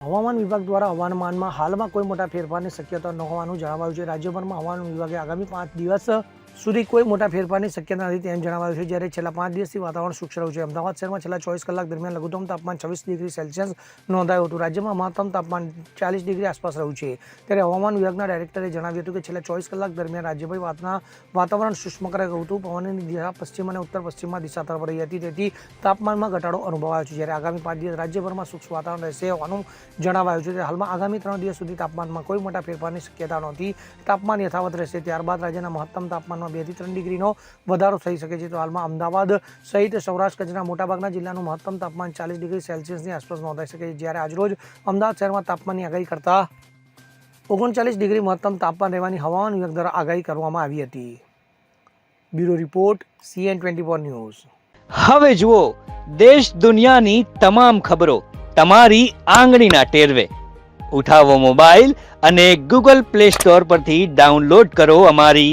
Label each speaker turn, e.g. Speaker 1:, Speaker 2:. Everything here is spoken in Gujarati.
Speaker 1: હવામાન વિભાગ દ્વારા હવામાનમાં હાલમાં કોઈ મોટા ફેરફારની શક્યતા ન હોવાનું જણાવાયું છે. રાજ્યભરમાં હવામાન વિભાગે આગામી પાંચ દિવસ સુધી કોઈ મોટા ફેરફારની શક્યતા નથી, તેમ જણાવાયું છે. જ્યારે છેલ્લા પાંચ દિવસથી વાતાવરણ શુષ્ક રહ્યું છે. અમદાવાદ શહેરમાં છેલ્લા ચોવીસ કલાક દરમિયાન લઘુત્તમ તાપમાન છવ્વીસ ડિગ્રી સેલ્સિયસ નોંધાયું હતું. રાજ્યમાં મહત્તમ તાપમાન ચાલીસ ડિગ્રી આસપાસ રહ્યું છે. ત્યારે હવામાન વિભાગના ડાયરેક્ટરે જણાવ્યું હતું કે છેલ્લા ચોવીસ કલાક દરમિયાન રાજ્યભર વાતના વાતાવરણ શુષ્ક રહ્યું હતું. પવનની દિશા પશ્ચિમ અને ઉત્તર પશ્ચિમમાં દિશા તરફ રહી હતી. તેથી તાપમાનમાં ઘટાડો અનુભવાયો છે. જ્યારે આગામી પાંચ દિવસ રાજ્યભરમાં શુષ્ક વાતાવરણ રહેશે હોવાનું જણાવાયું છે. હાલમાં આગામી ત્રણ દિવસ સુધી તાપમાનમાં કોઈ મોટા ફેરફારની શક્યતા નહોતી. તાપમાન યથાવત રહેશે. ત્યારબાદ રાજ્યના મહત્તમ તાપમાનમાં બેથી ત્રણ ડિગ્રીનો વધારો થઈ શકે છે. તો હાલમાં અમદાવાદ સહિત સૌરાષ્ટ્ર કચ્છના મોટાભાગના જિલ્લાનું મહત્તમ તાપમાન ચાલીસ ડિગ્રી સેલ્સિયસની આસપાસ નોંધાઈ શકે છે. જ્યારે આજરોજ અમદાવાદ શહેરમાં તાપમાનની આગાહી કરતા ઓગણચાલીસ ડિગ્રી મહત્તમ તાપમાન રહેવાની હવામાન વિભાગ દ્વારા આગાહી કરવામાં આવી હતી. Bureau report, CN twenty four news.
Speaker 2: હવે જુઓ, દેશ દુનિયાની તમામ ખબરો તમારી આંગળીના ટેરવે. ઉઠાવો મોબાઈલ અને ગૂગલ પ્લે સ્ટોર પરથી ડાઉનલોડ કરો અમારી